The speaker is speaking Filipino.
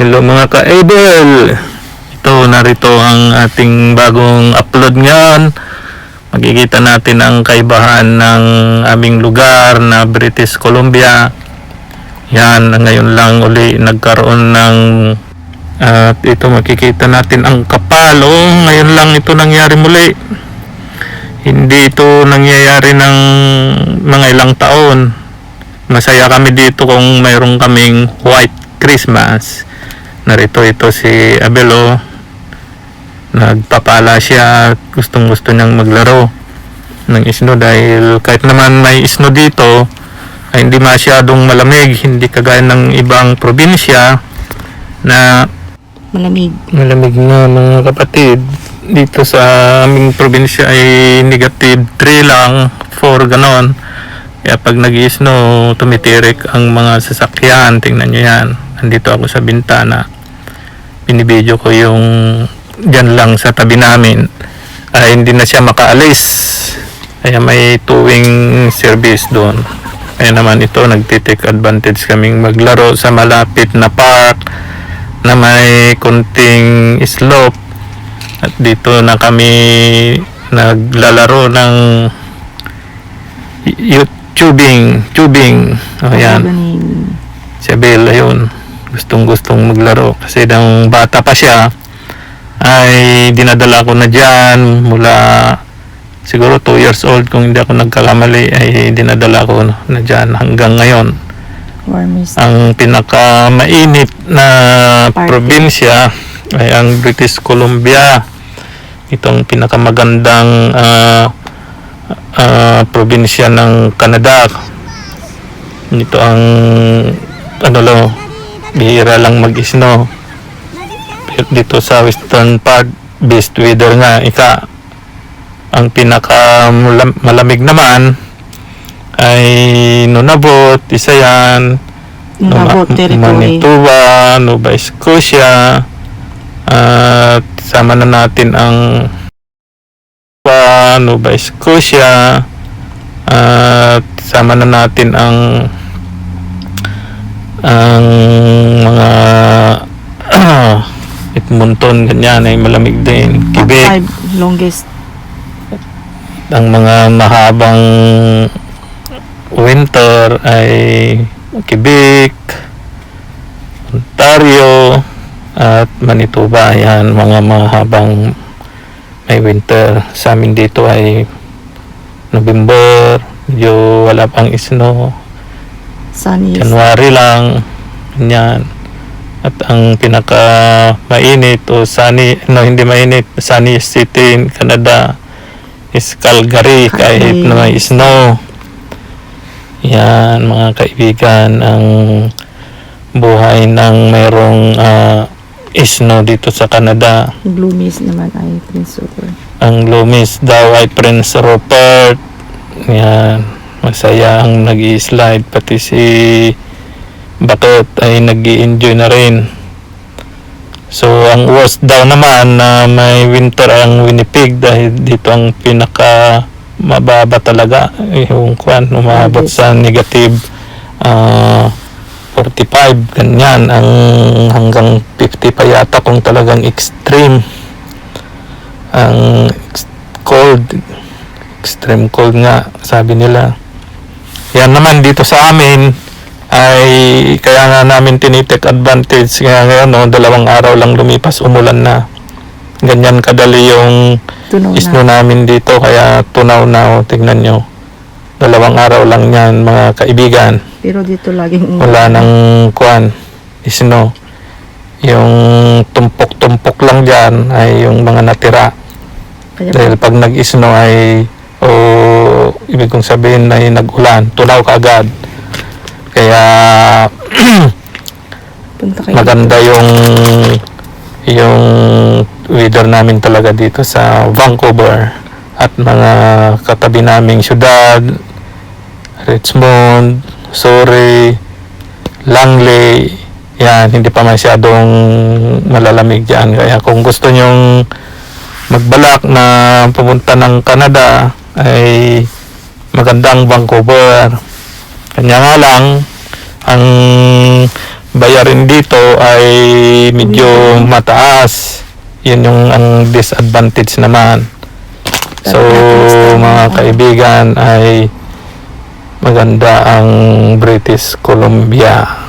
Hello mga ka-able! Ito, narito ang ating bagong upload ngayon. Makikita natin ang kaibahan ng aming lugar na British Columbia. Yan, ngayon lang uli nagkaroon ng at ito makikita natin ang kapal. Oh, ngayon lang ito nangyari muli. Hindi ito nangyayari ng mga ilang taon. Masaya kami dito kung mayroon kaming white Christmas. Narito ito si Abelo. Nagpapala siya. Gustong gusto niyang maglaro ng isno dahil kahit naman may isno dito ay hindi masyadong malamig. Hindi kagaya ng ibang probinsya na Malamig. malamig na mga kapatid. Dito sa aming probinsya ay negative 3 lang, 4 ganon. Kaya pag nag snow tumitirik ang mga sasakyan. Tingnan nyo yan. Andito ako sa bintana. Binibidyo ko yung dyan lang sa tabi namin. Ay hindi na siya makaalis. Kaya may tuwing service doon. Kaya naman ito, nagtitake advantage kaming maglaro sa malapit na park na may konting slope at dito na kami naglalaro ng tubing tubing oh, yan si Abel ayun gustong gustong maglaro kasi nang bata pa siya ay dinadala ko na dyan mula siguro 2 years old kung hindi ako nagkakamali ay dinadala ko na dyan hanggang ngayon Warmest. ang pinakamainit na Party. probinsya ay ang British Columbia. Itong pinakamagandang ah, ah, probinsya ng Canada. Ito ang ano lo, bihira lang mag-snow. Dito sa western part, best weather nga. Ika, ang pinaka malam- malamig naman ay Nunavut, isa yan. Nunavut Ma- territory. Manitoba, Nova Scotia. At sama na natin ang Nova Scotia. At sama na natin ang ang mga Edmonton, ganyan ay malamig din. Quebec, five longest. ang mga mahabang winter ay Quebec, Ontario, at Manitoba. Yan, mga mahabang may winter. Sa amin dito ay November, medyo wala pang snow. Sunny. January lang. Yan. At ang pinaka mainit o sunny, no hindi mainit, sunny city in Canada is Calgary kahit Calgary. na may snow. Yan mga kaibigan ang buhay ng mayroong ah, snow dito sa Canada. Bloomies naman ay Prince Rupert. Ang lumis daw ay Prince Rupert. Yan. Masaya ang nag slide Pati si Bakit ay nag enjoy na rin. So, ang worst daw naman na may winter ang Winnipeg dahil dito ang pinaka mababa talaga. Yung kwan umabot sa negative ah, 45 ganyan. Ang hanggang 50 pa yata kung talagang extreme. Ang cold extreme cold nga sabi nila yan naman dito sa amin ay kaya nga namin tinitek advantage kaya ngayon no, dalawang araw lang lumipas umulan na. Ganyan kadali yung Tunaw isno na. namin dito kaya tunaw na oh, tignan nyo. Dalawang araw lang yan mga kaibigan. Pero dito laging wala nang kuan isno. Yung tumpok-tumpok lang dyan ay yung mga natira. Kaya dahil pag nag-snow ay o ibig kong sabihin ay nag-ulan tunaw kaagad. Kaya punta kayo. maganda yung yung weather namin talaga dito sa Vancouver at mga katabi naming syudad Richmond, Surrey, Langley. Yan, hindi pa masyadong malalamig dyan. Kaya kung gusto nyong magbalak na pumunta ng Canada ay magandang Vancouver kanya nga lang ang bayarin dito ay medyo mataas. Yun yung ang disadvantage naman. So, mga kaibigan ay maganda ang British Columbia.